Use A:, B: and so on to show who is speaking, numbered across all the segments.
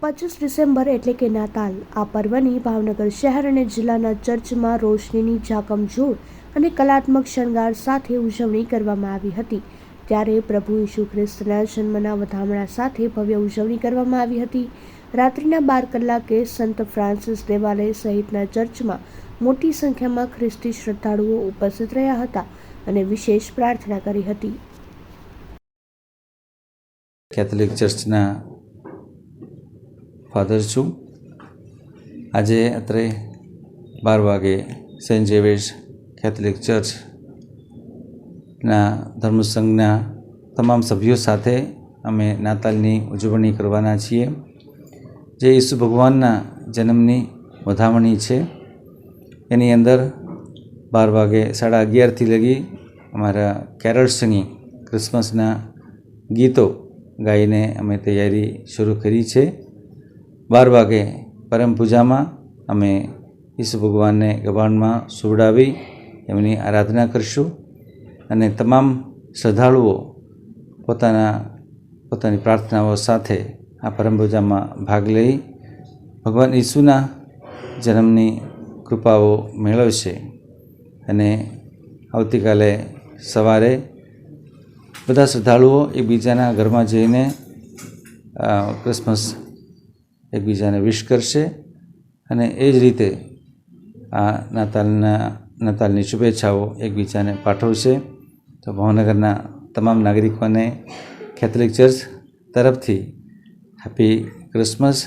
A: પચીસ ડિસેમ્બર એટલે કે નાતાલ, આ પર્વની ભાવનગર શહેર અને જિલ્લાના ચર્ચમાં રોશનીની ઝાકમઝોળ અને કલાત્મક શણગાર સાથે ઉજવણી કરવામાં આવી હતી. ત્યારે પ્રભુ ઈસુ ખ્રિસ્તના જન્મના વધામણા સાથે ભવ્ય ઉજવણી કરવામાં આવી હતી. રાત્રિના બાર કલાકે સંત ફ્રાન્સિસ દેવાલય સહિતના ચર્ચમાં મોટી સંખ્યામાં ખ્રિસ્તી શ્રદ્ધાળુઓ ઉપસ્થિત રહ્યા હતા અને વિશેષ પ્રાર્થના કરી હતી.
B: કેથોલિક ચર્ચના ફાધર છું. આજે અત્રે બાર વાગે સેન્ટ ઝેવિયર્સ કેથલિક ચર્ચના ધર્મસંઘના તમામ સભ્યો સાથે અમે નાતાલની ઉજવણી કરવાના છીએ. જે ઈસુ ભગવાનના જન્મની વધામણી છે. એની અંદર બાર વાગે સાડા અગિયારથી લગી અમારા કેરળ સિંગિંગ ક્રિસમસના ગીતો ગાઈને અમે તૈયારી શરૂ કરી છે. બાર વાગે પરમ પૂજામાં અમે ઈસુ ભગવાનને ગભાણમાં સુવડાવી એમની આરાધના કરીશું અને તમામ શ્રદ્ધાળુઓ પોતાના, પોતાની પ્રાર્થનાઓ સાથે આ પરમ પૂજામાં ભાગ લઈ ભગવાન ઈસુના જન્મની કૃપાઓ મેળવશે અને આવતીકાલે સવારે બધા શ્રદ્ધાળુઓ એકબીજાના ઘરમાં જઈને ક્રિસમસ એકબીજાને વિશ કરશે અને એ જ રીતે આ નાતાલના, નાતાલની શુભેચ્છાઓ એકબીજાને પાઠવશે. તો ભાવનગરના તમામ નાગરિકોને કેથલિક ચર્ચ તરફથી હેપી ક્રિસમસ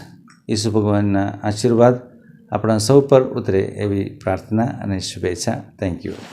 B: ઈસુ ભગવાનના આશીર્વાદ. આપણા સૌ પર ઉતરે એવી પ્રાર્થના અને શુભેચ્છા. Thank you